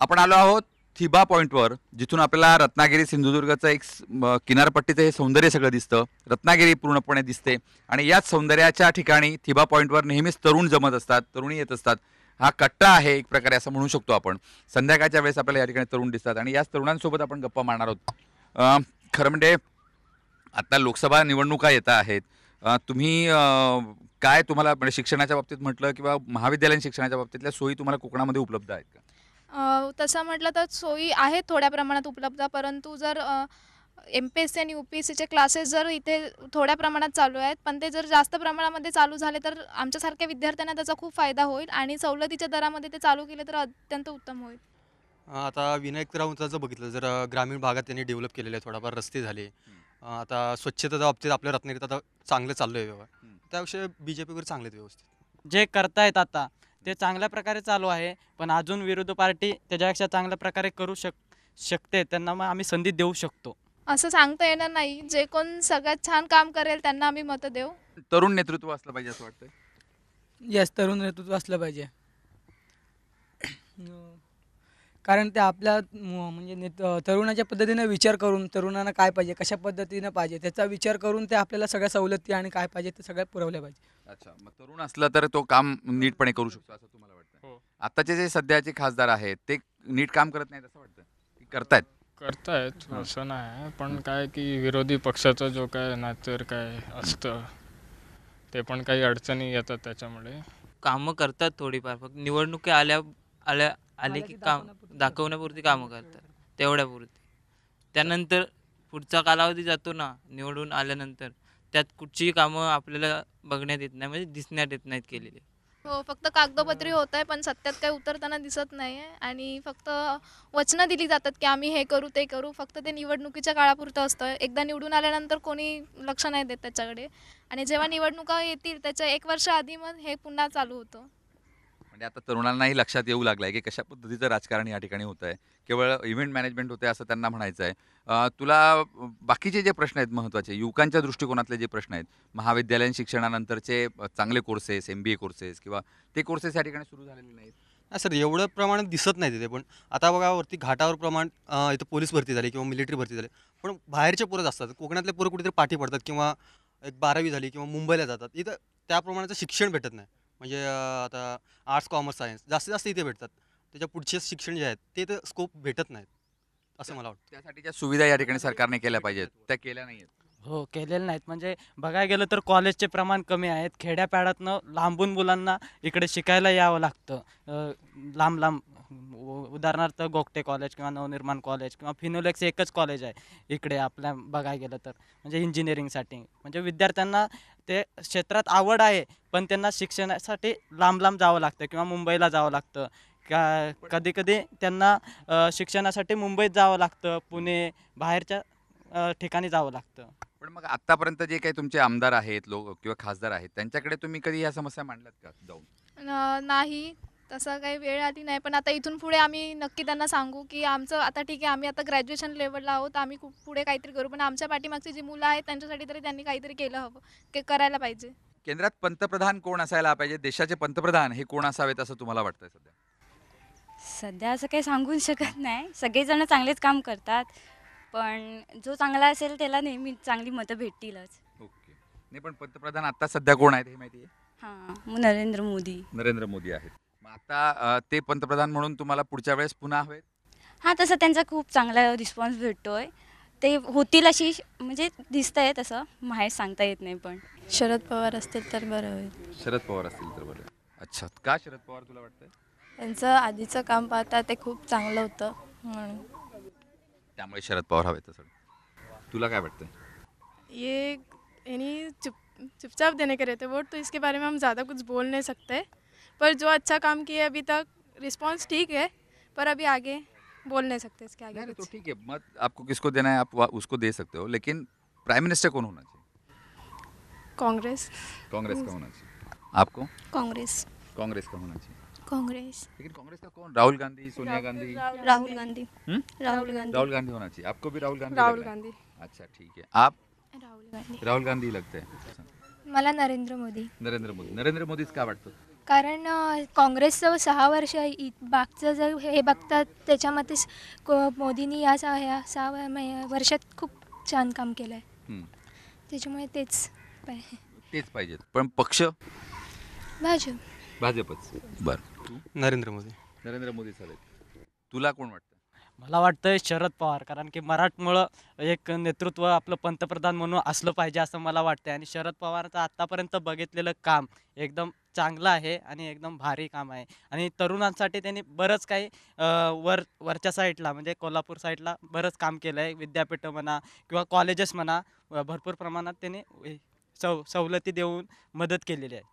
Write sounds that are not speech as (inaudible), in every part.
आपण आलो आहोत थिबा पॉईंटवर जिथून आपल्याला रत्नागिरी सिंधुदुर्गचं एक किनारपट्टीचं हे सौंदर्य सगळं दिसतं. रत्नागिरी पूर्णपणे दिसते. आणि याच सौंदर्याच्या ठिकाणी थिबा पॉईंटवर नेहमीच तरुण जमत असतात तरुणी येत असतात. हा कट्टा आहे एक प्रकारे असं म्हणू शकतो आपण. संध्याकाळच्या वेळेस आपल्याला या ठिकाणी तरुण दिसतात. आणि याच तरुणांसोबत आपण गप्पा मारणार आहोत. खरं म्हणजे आता लोकसभा निवडणुका येत आहेत. तुम्ही काय तुम्हाला म्हणजे शिक्षणाच्या बाबतीत म्हटलं किंवा महाविद्यालयीन शिक्षणाच्या बाबतीतल्या सोयी तुम्हाला कोकणामध्ये उपलब्ध आहेत का? अ, तसं म्हटलं तर सोयी आहेत थोड्या प्रमाणात उपलब्ध परंतु जर एम पी एस सी आणि यू पी एस सीचे क्लासेस जर इथे थोड्या प्रमाणात चालू आहेत पण ते जर जास्त प्रमाणामध्ये चालू झाले तर आमच्यासारख्या विद्यार्थ्यांना त्याचा खूप फायदा होईल आणि सवलतीच्या दरामध्ये ते चालू केले तर अत्यंत उत्तम होईल. आता विनायक राऊतांचं जर बघितलं जर अ, ग्रामीण भागात त्यांनी डेव्हलप केलेले आहे थोडाफार रस्ते झाले. अ, आता स्वच्छतेच्या बाबतीत आपल्या रत्नागिरीत आता चांगलं चाललं आहे व्यवहार. त्याविषयी बी जे पी वगैरे चांगले आहेत व्यवस्थित. जे करतायत आता. ते चांगल्या प्रकारे चालू आहे पण अजून विरोधी पार्टी त्याच्यापेक्षा चांगल्या प्रकारे करू शक शकते त्यांना मग आम्ही संधी देऊ शकतो. असं सांगता येणार नाही. जे कोण सगळ्यात छान काम करेल त्यांना आम्ही मतं देऊ. तरुण नेतृत्व असलं पाहिजे असं वाटतं यस तरुण नेतृत्व असलं पाहिजे. (clears throat) कारण ते आपल्या म्हणजे नेत तरुणाच्या पद्धतीने विचार करून तरुणांना काय पाहिजे कशा पद्धतीनं पाहिजे त्याचा विचार करून ते आपल्याला सगळ्या सवलती आणि काय पाहिजे ते सगळ्या पुरवल्या पाहिजे. अच्छा मग तरुण असलं तर तो काम नीटपणे करू शकतो असं तुम्हाला वाटतं हो. आताचे जे सध्याचे खासदार आहेत ते नीट काम करत नाहीत असं वाटतं की करतायत? करतायत. असं नाही पण काय की विरोधी पक्षाचा जो काय नातर काय असतं ते पण काही अडचणी येतात त्याच्यामुळे. कामं करतात थोडीफार फक्त निवडणुकी आल्या आल्या आले की काम दाखवण्यापुरती दाखवण्यापुरती कामं करतात. तेवढ्यापुरती. त्यानंतर पुढचा कालावधी जातो ना निवडून आल्यानंतर. त्यात कुठचीही कामं आपल्याला बघण्यात येत नाही म्हणजे दिसण्यात येत नाहीत केलेली. हो फक्त कागदोपत्री होत आहे पण सत्यात काही उतरताना दिसत नाही आहे आणि फक्त वचनं दिली जातात की आम्ही हे करू ते करू. फक्त ते निवडणुकीच्या काळापुरतं असतं. एकदा निवडून आल्यानंतर कोणी लक्ष नाही देत त्याच्याकडे. आणि जेव्हा निवडणुका येतील त्याच्या एक वर्ष आधी मग हे पुन्हा चालू होतं. म्हणजे आता तरुणांनाही लक्षात येऊ लागलंय की कशा पद्धतीचं राजकारण या ठिकाणी होत आहे केवळ इव्हेंट मॅनेजमेंट होते असं त्यांना म्हणायचं आहे तुला बाकीचे जे प्रश्न आहेत महत्त्वाचे युवकांच्या दृष्टिकोनातले जे प्रश्न आहेत महाविद्यालयीन शिक्षणानंतरचे चांगले courses M B A courses किंवा ते कोर्सेस या ठिकाणी सुरू झालेले नाहीत. नाही सर एवढं प्रमाणात दिसत नाही तिथे पण आता बघा वरती घाटावर प्रमाण इथं पोलीस भरती झाली किंवा मिलिटरी भरती झाली. पण बाहेरचे पोरं असतात. कोकणातले पोरं कुठेतरी पाठी पडतात किंवा एक बारावी झाली किंवा मुंबईला जातात. इथं त्या प्रमाणाचं शिक्षण भेटत नाही. म्हणजे आता आर्ट्स कॉमर्स सायन्स जास्तीत जास्त इथे भेटतात. त्याच्या पुढचे शिक्षण जे आहेत ते तर स्कोप भेटत नाहीत असं मला वाटतं. त्यासाठीच्या सुविधा या ठिकाणी सरकारने केल्या पाहिजेत. त्या केल्या नाहीयेत. हो केलेले नाहीत. म्हणजे बघायला गेलं तर कॉलेजचे प्रमाण कमी आहेत. खेड्यापाड्यातनं लांबून मुलांना इकडे शिकायला यावं लागतं. लांब लांब उ- उदाहरणार्थ गोगटे कॉलेज किंवा नवनिर्माण कॉलेज किंवा फिनोलेक्स एकच कॉलेज आहे इकडे आपल्या बघायला गेलं तर. म्हणजे इंजिनिअरिंगसाठी. म्हणजे विद्यार्थ्यांना ते क्षेत्रात आवड आहे पण त्यांना शिक्षणासाठी लांब लांब जावं लागतं किंवा मुंबईला जावं लागतं. का कधी कधी त्यांना अं, शिक्षणासाठी मुंबईत जावं लागतं पुणे बाहेरच्या अं, ठिकाणी जावं लागतं. पण मग आतापर्यंत जे काही तुमचे आमदार आहेत लोक किंवा खासदार आहेत त्यांच्याकडे तुम्ही कधी ह्या समस्या मांडल्यात का जाऊन? न- नाही. तसं काही वेळ आली नाही. पण आता इथून पुढे आम्ही नक्की त्यांना सांगू की आमचं आता ठीक आहे आम्ही आता ग्रॅज्युएशन लेवलला आहोत. आम्ही खूप पुढे काहीतरी करू. पण आमच्या पाठीमागची जी मुलं आहेत त्यांच्यासाठी तरी त्यांनी काहीतरी केलं हवं के करायला पाहिजे. केंद्रात पंतप्रधान कोण असायला पाहिजे? देशाचे पंतप्रधान हे कोण असावेत असं तुम्हाला वाटतंय सध्या? सध्या असं काही सांगू शकत नाही. सगळेजण चांगलेच काम करतात. पण जो चांगला असेल त्याला नेहमी चांगली मतं भेटतीलच. ओके. नाही पण पंतप्रधान आता सध्या कोण आहेत हे माहिती आहे? हां मग नरेंद्र मोदी. नरेंद्र मोदी आहेत. आता अं, ते पंतप्रधान म्हणून तुम्हाला पुढच्या वेळेस पुन्हा हवेत? हां तसं त्यांचा खूप चांगला रिस्पॉन्स भेटतोय. ते होतील अशी म्हणजे दिसतंय तसं. माहीत सांगता येत नाही पण. शरद पवार असतील तर बरं होईल. शरद पवार असतील तर बरं. अच्छा का शरद पवार तुला वाटतंय? त्यांचं आधीचं काम पाहता ते खूप चांगलं होतं म्हणून. त्यामुळे शरद पवार हवेत असं. तुला काय वाटतंय? ये यानी चुप चुपचाप देने के रहते वोट तो इसके बारे में हम ज़्यादा कुछ बोल नहीं सकते. पर जो अच्छा काम किया है अभी तक रिस्पॉन्स ठीक है पर अभी आगे बोल नहीं सकते इसके आगे नहीं, तो ठीक है मत आपको किसको देना है आप उसको दे सकते हो लेकिन प्राइम मिनिस्टर कौन होना चाहिए? कांग्रेस। कांग्रेस का होना चाहिए। आपको? कांग्रेस। कांग्रेस का होना चाहिए। कांग्रेस। लेकिन कांग्रेस का कौन? राहुल गांधी सोनिया गांधी? राहुल गांधी। हम्म? राहुल गांधी। राहुल गांधी होना चाहिए। आपको भी राहुल गांधी राहुल? गांधी। अच्छा ठीक है। आप? राहुल गांधी। राहुल गांधी लगते हैं। अच्छा. मला नरेंद्र मोदी। नरेंद्र मोदी। नरेंद्र मोदीच का वाटतं? कारण काँग्रेसचं सहा वर्ष इ मागचं जर हे बघतात त्याच्यामध्ये को मोदींनी या सहा ह्या सहा वर्षात खूप छान काम केलं आहे. त्याच्यामुळे तेच पाहिजे. तेच पाहिजेत. पण पक्ष? भाजप. भाजपच. बरं. नरेंद्र मोदी. नरेंद्र मोदी चालेल तुला कोण वाटतं? मला वाटतं शरद पवार कारण की मराठमुळं एक नेतृत्व आपलं पंतप्रधान म्हणून असलं पाहिजे असं मला वाटतं आणि शरद पवारचं आत्तापर्यंत बघितलेलं काम एकदम चांगलं आहे आणि एकदम भारी काम आहे. आणि तरुणांसाठी त्यांनी बरंच काही वर वरच्या साईडला म्हणजे कोल्हापूर साईडला बरंच काम केलं आहे विद्यापीठं म्हणा किंवा कॉलेजेस म्हणा भरपूर प्रमाणात त्यांनी सव सवलती देऊन मदत केलेली आहे.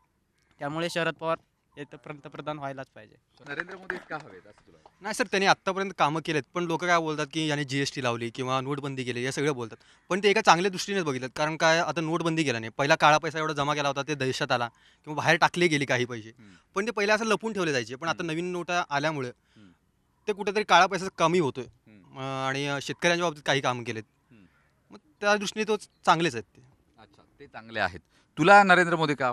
त्यामुळे शरद पवार हे तर पंतप्रधान व्हायलाच पाहिजे नरेंद्र मोदी का हवेत असं तुला वाटतं? नाही सर त्यांनी आत्तापर्यंत कामं केलेत पण लोक काय बोलतात की याने जी एस टी लावली किंवा नोटबंदी केली हे सगळं बोलतात पण ते एका चांगल्या दृष्टीनेच बघितलं कारण काय आता नोटबंदी केला नाही पहिला काळा पैसा एवढा जमा केला होता ते देशात आला किंवा बाहेर टाकले गेले काही पैसे हम्म. पण ते पहिले असं लपून ठेवले जायचे पण आता हम्म. नवीन नोटा आल्यामुळे हम्म. ते कुठेतरी काळा पैसा कमी होतोय हम्म. अं, आणि अं, शेतकऱ्यांच्या बाबतीत काही काम केलेत हम्म. मग त्या दृष्टीने तो चांगलेच आहेत ते अच्छा ते चांगले आहेत तुला नरेंद्र मोदी का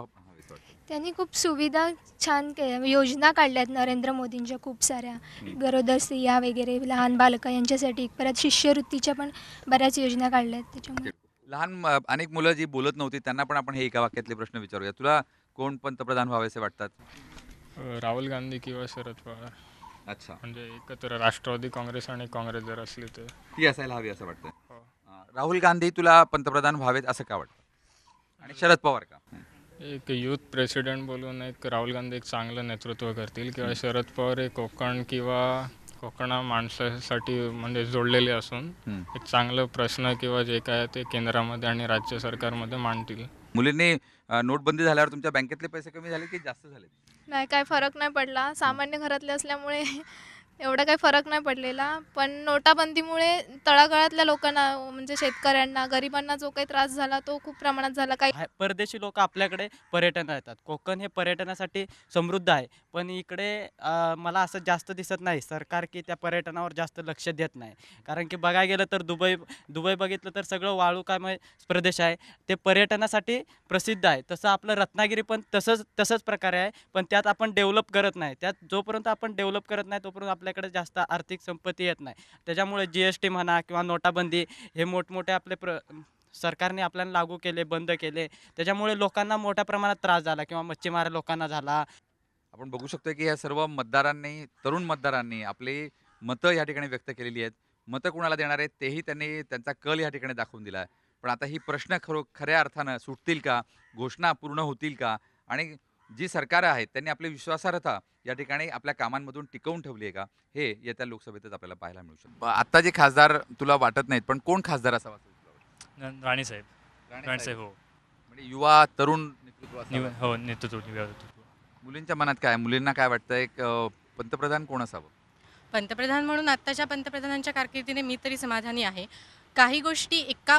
त्यांनी खूप सुविधा छान के योजना काढल्यात नरेंद्र मोदींच्या खूप साऱ्या. गरोदर स्त्रिया वगैरे लहान बालकं यांच्यासाठी परत शिष्यवृत्तीच्या पण बऱ्याच योजना काढल्यात. त्याच्यामुळे लहान अनेक मुलं जी बोलत नव्हती त्यांना पण आपण हे एका वाक्यातले प्रश्न विचारूया. तुला कोण पंतप्रधान व्हावेसे वाटतात? राहुल गांधी किंवा शरद पवार. अच्छा. म्हणजे एकत्र राष्ट्रवादी काँग्रेस आणि काँग्रेस जर असली तर. ती असायला हवी असं वाटतं हो. राहुल गांधी तुला पंतप्रधान व्हावेत असं का वाटतं? आणि शरद पवार का? एक युथ प्रेसिडेंट बोलून एक राहुल गांधी एक चांगलं नेतृत्व करतील किंवा शरद पवार हे कोकण किंवा कोकणा माणसासाठी म्हणजे जोडलेले असून. एक चांगलं प्रश्न किंवा जे काय आहे ते केंद्रामध्ये आणि राज्य सरकारमध्ये मांडतील. मुलींनी नोटबंदी झाल्यावर तुमच्या बँकेतले पैसे कमी झाले की जास्त झाले? नाही काय फरक नाही पडला. सामान्य घरातले असल्यामुळे एवढा काही फरक नाही पडलेला. पण नोटाबंदीमुळे तळागाळातल्या लोकांना म्हणजे शेतकऱ्यांना गरिबांना जो काही त्रास झाला तो खूप प्रमाणात झाला. काही बाहे- परदेशी लोक आपल्याकडे पर्यटन येतात कोकण हे पर्यटनासाठी समृद्ध आहे. पण इकडे अ, मला असं जास्त दिसत नाही. सरकार की त्या पर्यटनावर जास्त लक्ष देत नाही. कारण की बघायला गेलं तर दुबई दुबई बघितलं तर सगळं वाळूकामय प्रदेश आहे. ते पर्यटनासाठी प्रसिद्ध आहे. तसं आपलं रत्नागिरी पण तसंच तसंच प्रकारे आहे. पण त्यात आपण डेव्हलप करत नाही. त्यात जोपर्यंत आपण डेव्हलप करत नाही तोपर्यंत आपल्याकडे जास्त आर्थिक संपत्ती येत नाही. त्याच्यामुळे जी एस टी म्हणा किंवा नोटाबंदी हे मोठमोठे आपले प्र सरकारने आपल्याला लागू केले बंद केले. त्याच्यामुळे लोकांना मोठ्या प्रमाणात त्रास झाला किंवा मच्छीमार लोकांना झाला. आपण बघू शकतो की या सर्व मतदारांनी तरुण मतदारांनी आपली मतं या ठिकाणी व्यक्त केलेली आहेत. मतं कुणाला देणार आहेत तेही त्यांनी त्यांचा कल या ठिकाणी दाखवून दिला आहे. पण आता ही प्रश्न खरो खऱ्या अर्थानं सुटतील का? घोषणा पूर्ण होतील का? आणि जी सरकारं आहेत त्यांनी आपली विश्वासार्हता या ठिकाणी आपल्या कामांमधून टिकवून ठेवली आहे का? हे येत्या लोकसभेतच आपल्याला पाहायला मिळू शकतं. आता जे खासदार तुला वाटत नाहीत पण कोण खासदार असावा? असं राणे राणीसाहेब साहेब. हो. म्हणजे युवा तरुण नेतृत्व. हो नेतृत्व मुलींच्या मनात काय मुलींना काय वाटतं एक पंतप्रधान कोण असावं? पंतप्रधान म्हणून आत्ताच्या पंतप्रधानांच्या कारकिर्दीने मी तरी समाधानी आहे. काही गोष्टी एका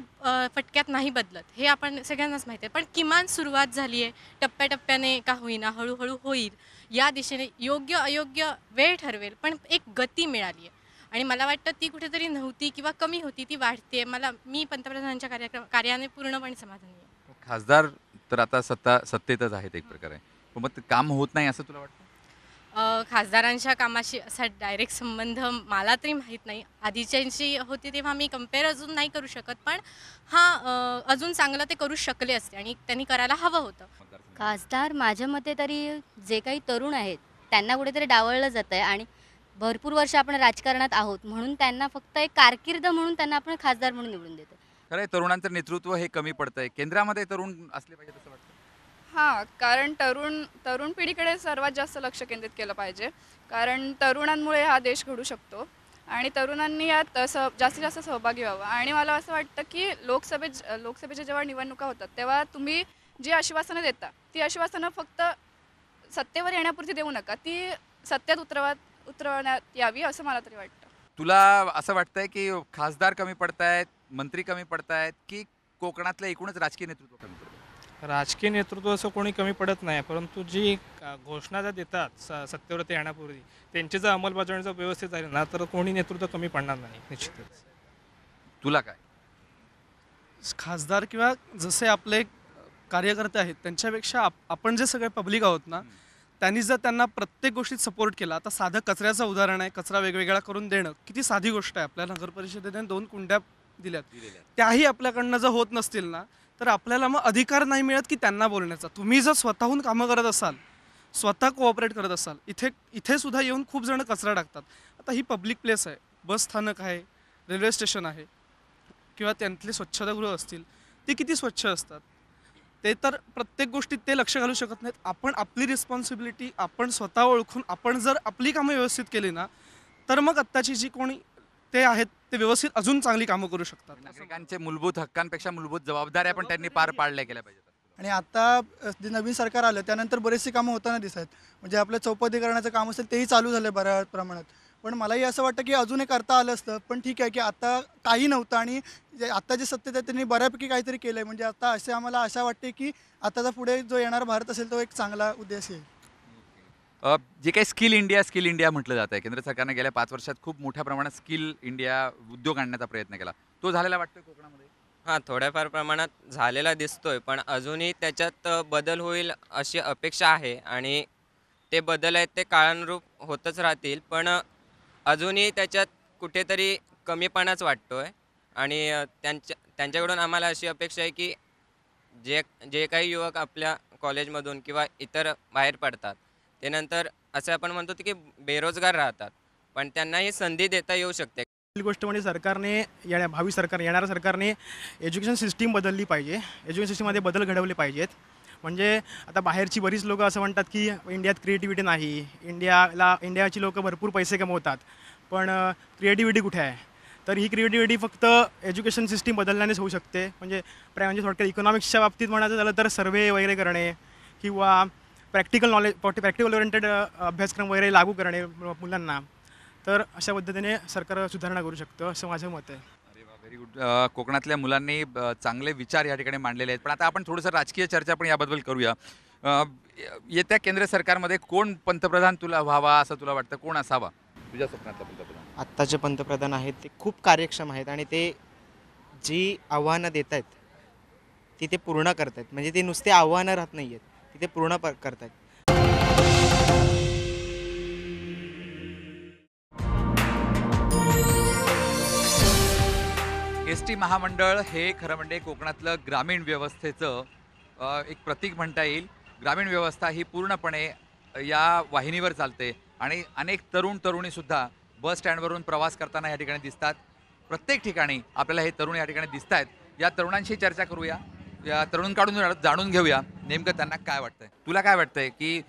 फटक्यात नाही बदलत. हे आपण सगळ्यांनाच माहिती आहे. पण किमान सुरुवात झाली आहे टप्प्याटप्प्याने का होईना हळूहळू होईल या दिशेने योग्य अयोग्य वेळ ठरवेल पण एक गती मिळाली आहे. आणि मला वाटतं ती कुठेतरी नव्हती किंवा कमी होती ती वाढते मला मी पंतप्रधानांच्या कार्यक्रम कार्याने पूर्णपणे समाधानी आहे. खासदार तर आता सत्ता सत्तेतच आहेत एक प्रकारे. पण मग काम होत नाही असं तुला वाटतं? खासदारांच्या कामाशी असा डायरेक्ट संबंध मला तरी माहीत नाही. आधीच्यांशी होती तेव्हा मी कंपेअर अजून नाही करू शकत पण हां अजून चांगलं ते करू शकले असते आणि त्यांनी करायला हवं होतं. खासदार माझ्या मते तरी जे काही तरुण आहेत त्यांना कुठेतरी डावळलं जातं आहे आणि भरपूर वर्ष आपण राजकारणात आहोत म्हणून त्यांना फक्त एक कारकीर्द म्हणून त्यांना आपण खासदार म्हणून निवडून देतो खरं आहे, तरुणांचं नेतृत्व हे कमी पडतंय. केंद्रामध्ये तरुण असले पाहिजे असं वाटतं. हां कारण तरुण तरुण पिढीकडे सर्वात जास्त लक्ष केंद्रित केलं पाहिजे. कारण तरुणांमुळे हा देश घडू शकतो. आणि तरुणांनी यात सह जास्तीत जास्त सहभागी व्हावं. आणि मला असं वाटतं की लोकसभेत लोकसभेच्या जेव्हा निवडणुका होतात तेव्हा तुम्ही जी आश्वासनं देता ती आश्वासनं फक्त सत्तेवर येण्यापुरती देऊ नका. ती सत्यात उतरवा उतरवण्यात यावी असं मला तरी वाटतं. तुला असं वाटतंय की खासदार कमी पडतायत मंत्री कमी पडतायत की कोकणातलं एकूणच राजकीय नेतृत्व कमी पडतं राजकीय नेतृत्व असं कोणी कमी पडत नाही परंतु जी अ, घोषणा ज्या देतात स सत्तेवरती येण्यापूर्वी त्यांची जर अंमलबजावणी जर व्यवस्थित झाली ना तर कोणी नेतृत्व कमी पडणार नाही निश्चितच. तुला काय? खासदार किंवा जसे आपले कार्यकर्ते आहेत त्यांच्यापेक्षा आप आपण जे सगळे पब्लिक आहोत ना त्यांनी जर त्यांना प्रत्येक गोष्टीत सपोर्ट केला आता साधं कचऱ्याचं उदाहरण आहे कचरा वेगवेगळा करून देणं किती साधी गोष्ट आहे आपल्या नगर परिषदेने दोन कुंड्या दिल्यात. त्याही आपल्याकडनं जर होत नसतील ना तर आपल्याला मग अधिकार नाही मिळत की त्यांना बोलण्याचा. तुम्ही जर स्वतःहून कामं करत असाल स्वतः कोऑपरेट करत असाल इथे इथे सुद्धा येऊन खूप जण कचरा टाकतात. आता ही पब्लिक प्लेस आहे. बस स्थानक आहे रेल्वे स्टेशन आहे किंवा त्यांतले स्वच्छतागृह असतील ते किती स्वच्छ असतात? ते तर प्रत्येक गोष्टीत ते लक्ष घालू शकत नाहीत. आपण आपली रिस्पॉन्सिबिलिटी आपण स्वतः ओळखून आपण जर आपली कामं व्यवस्थित केली ना तर मग आत्ताची जी कोणी ते आहेत ते व्यवस्थित अजून चांगली कामं करू शकतात. नागरिकांचे मूलभूत हक्कांपेक्षा मूलभूत जबाबदाऱ्या पण त्यांनी पार पाडल्या गेल्या पाहिजेत. आणि आता जे नवीन सरकार आलं त्यानंतर बरेचसे कामं होताना दिसत आहेत. म्हणजे आपलं चौपदीकरणाचं काम असेल तेही चालू झालं बऱ्या प्रमाणात. पण मलाही असं वाटतं की अजून एक करता आलं असतं पण ठीक आहे की आता काही नव्हतं आणि जे आता जे सत्तेत आहे त्यांनी बऱ्यापैकी काहीतरी केलं आहे म्हणजे आता असे आम्हाला आशा वाटते की आताचा पुढे जो येणारा भारत असेल तो एक चांगला उद्देश आहे अ, जे काही स्किल इंडिया स्किल इंडिया म्हटलं जात आहे केंद्र सरकारने गेल्या पाच वर्षात खूप मोठ्या प्रमाणात स्किल इंडिया उद्योग आणण्याचा प्रयत्न केला. तो झालेला वाटतोय कोकणामध्ये? हां थोड्याफार प्रमाणात झालेला दिसतोय पण अजूनही त्याच्यात अ, बदल होईल अशी अपेक्षा आहे आणि ते बदल आहेत ते काळानुरूप होतच राहतील पण अ, अजूनही त्याच्यात कुठेतरी कमीपणाच वाटतोय आणि अ, त्यांच्या त्यांच्याकडून आम्हाला अशी अपेक्षा आहे की जे जे काही युवक आपल्या कॉलेजमधून किंवा इतर बाहेर पडतात त्यानंतर असं आपण म्हणतो की बेरोजगार राहतात. पण त्यांनाही संधी देता येऊ शकते. पहिली गोष्ट म्हणजे सरकारने येण्या भावी सरकार येणाऱ्या सरकारने एज्युकेशन सिस्टीम बदलली पाहिजे. एज्युकेशन सिस्टीममध्ये बदल घडवले पाहिजेत. म्हणजे आता बाहेरची बरीच लोकं असं म्हणतात की इंडियात क्रिएटिव्हिटी नाही. इंडियाला इंडियाची लोकं भरपूर पैसे कमवतात. पण क्रिएटिव्हिटी कुठे आहे? तर ही क्रिएटिव्हिटी फक्त एज्युकेशन सिस्टीम बदलण्यानेच होऊ शकते. म्हणजे प्राय म्हणजे थोडक्यात इकॉनॉमिक्सच्या बाबतीत म्हणायचं झालं तर सर्वे वगैरे करणे किंवा प्रॅक्टिकल नॉलेज प्रॅक्टिकल ओरिएंटेड अभ्यासक्रम वगैरे लागू करणे मु- मुलांना. तर अशा पद्धतीने सरकार सुधारणा करू शकतं असं माझं मत आहे. व्हेरी गुड कोकणातल्या मुलांनी चांगले विचार या ठिकाणी मांडलेले आहेत. पण आता आपण थोडंसं राजकीय चर्चा पण याबद्दल करूया. येत्या केंद्र सरकारमध्ये कोण पंतप्रधान तुला व्हावा असं तुला वाटतं? कोण असावा? तुझ्या स्वप्नातला पंतप्रधान. आत्ताचे पंतप्रधान आहेत ते खूप कार्यक्षम आहेत आणि ते जी आव्हानं देत आहेत ती ते पूर्ण करत आहेत म्हणजे ते नुसते आव्हानं राहत नाही आहेत तिथे ते पूर्ण प करत आहेत एस टी महामंडळ हे खरं म्हणजे कोकणातलं ग्रामीण व्यवस्थेचं एक प्रतीक म्हणता येईल. ग्रामीण व्यवस्था ही पूर्णपणे या वाहिनीवर चालते आणि अनेक तरुण तरुणीसुद्धा बस स्टँडवरून प्रवास करताना या ठिकाणी दिसतात. प्रत्येक ठिकाणी आपल्याला हे तरुण या ठिकाणी दिसत आहेत या तरुणांशी चर्चा करूया. या तरुण काढून जाणून घेऊया. नेमकं त्यांना काय वाटतंय? तुला काय वाटतंय की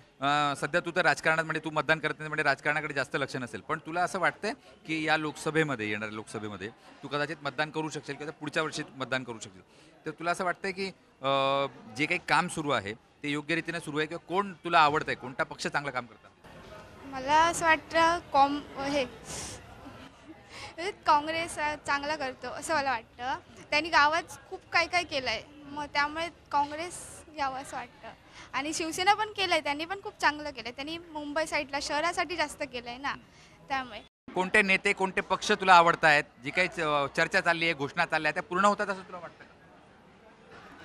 सध्या तू तर राजकारणात म्हणजे तू मतदान करत नाही म्हणजे राजकारणाकडे जास्त लक्ष नसेल. पण तुला असं वाटतंय की या लोकसभेमध्ये येणाऱ्या लोकसभेमध्ये तू कदाचित मतदान करू शकशील किंवा पुढच्या वर्षी मतदान करू शकशील. तर तुला असं वाटतंय की जे काही काम सुरू आहे ते योग्य रीतीने सुरू आहे किंवा कोण तुला आवडतंय? कोणता पक्ष चांगलं काम करतात मला असं वाटतं कॉम हे काँग्रेस चांगला करतो असं मला वाटतं. त्यांनी गावात खूप काय काय केलं आहे मग त्यामुळे काँग्रेस यावं असं वाटतं. आणि शिवसेना पण केलं आहे त्यांनी पण खूप चांगलं केलं आहे त्यांनी मुंबई साईडला शहरासाठी जास्त केलं आहे ना त्यामुळे. कोणते नेते कोणते पक्ष तुला आवडत आहेत जी काही च- चर्चा चालली आहे घोषणा चालल्या आहेत त्या पूर्ण होतात असं तुला वाटतं का?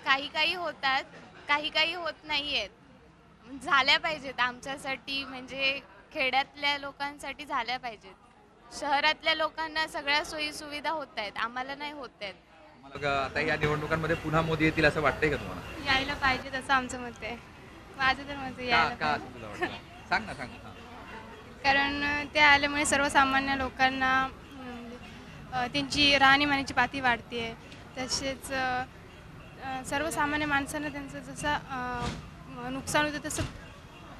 काही काही होतात काही काही होत नाही आहेत झाल्या पाहिजेत आमच्यासाठी म्हणजे खेड्यातल्या लोकांसाठी झाल्या पाहिजेत. शहरातल्या लोकांना सगळ्या सोयी सुविधा होत आहेत आम्हाला नाही होत आहेत. मग आता या निवडणुकांमध्ये पुन्हा मोदी येतील असं वाटतंय का तुम्हाला? यायला पाहिजे तसं आमचं मत आहे. माझं तर मत आहे यायला का पाहिजे. असं तुला वाटतं? सांग ना सांग हां. कारण ते आल्यामुळे सर्वसामान्य लोकांना म्हणजे, अ, त्यांची राहणीमानीची पाती वाढते तसेच अ, अ, सर्वसामान्य माणसांना त्यांचं जसं अ, नुकसान होतं तसं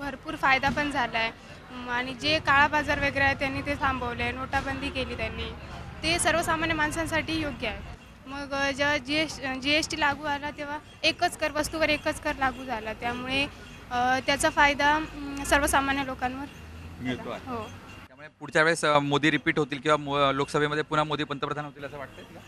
भरपूर फायदा पण झाला आहे आणि जे काळा बाजार वगैरे आहे त्यांनी ते थांबवले नोटाबंदी केली त्यांनी. ते सर्वसामान्य माणसांसाठी योग्य आहे. मग जेव्हा G S G S T लागू आला तेव्हा एकच कर वस्तूवर एकच कर लागू झाला. त्यामुळे त्याचा फायदा सर्वसामान्य लोकांवर मिळतो आहे. हो. त्यामुळे पुढच्या वेळेस अं, मोदी रिपीट होतील किंवा मो- लोकसभेमध्ये पुन्हा मोदी पंतप्रधान होतील असं वाटतंय तुला?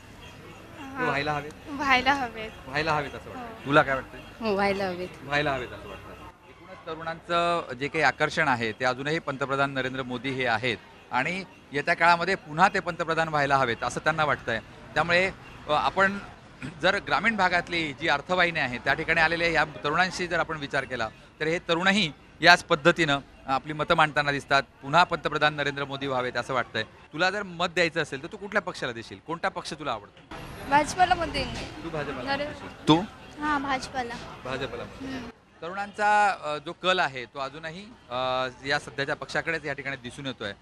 ते व्हायला हवेत? व्हायला हवेत. व्हायला हवेत असं वाटतं तुला काय वाटतंय? हो व्हायला हवेत. व्हायला हवेत असं वाटतं एकूणच तरुणांचं जे काही आकर्षण आहे ते अजूनही पंतप्रधान नरेंद्र मोदी हे आहेत. आणि येत्या काळामध्ये पुन्हा ते पंतप्रधान व्हायला हवेत असं त्यांना वाटतंय. त्यामुळे आपण जर ग्रामीण भागातली जी अर्थवाहिनी आहे त्या ठिकाणी आलेल्या या तरुणांशी जर आपण विचार केला तर हे तरुणही याच पद्धतीनं आपली मतं मांडताना दिसतात. पुन्हा पंतप्रधान नरेंद्र मोदी व्हावेत असं वाटतंय. तुला जर मत द्यायचं असेल तर तू कुठल्या पक्षाला देशील? कोणता पक्ष तुला आवडतो? भाजपाला मत देईन तू भाजपला नरेंद्र तू? हां भाजपाला. भाजपला तरुणांचा अ, जो कल आहे तो अजूनही अ, या सध्याच्या पक्षाकडेच या ठिकाणी दिसून येतोय.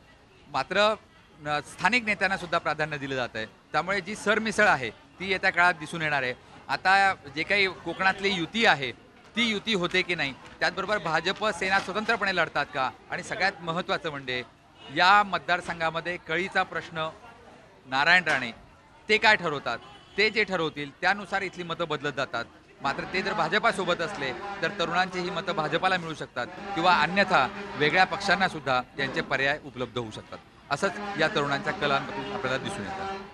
मात्र स्थानिक नेत्यांना सुद्धा प्राधान्य दिलं जात आहे. त्यामुळे जी सरमिसळ आहे ती येत्या काळात दिसून येणार आहे. आता जे काही कोकणातली युती आहे ती युती होते की नाही त्याचबरोबर भाजप सेना स्वतंत्रपणे लढतात का? आणि सगळ्यात महत्त्वाचं म्हणजे या मतदारसंघामध्ये कळीचा प्रश्न नारायण राणे ते काय ठरवतात? ते जे ठरवतील त्यानुसार इथली मतं बदलत जातात. मात्र ते जर भाजपासोबत असले तर तरुणांची ही मतं भाजपाला मिळू शकतात किंवा अन्यथा वेगळ्या पक्षांना सुद्धा त्यांचे पर्याय उपलब्ध होऊ शकतात. असंच या तरुणांच्या कलांमधून आपल्याला दिसून येतं.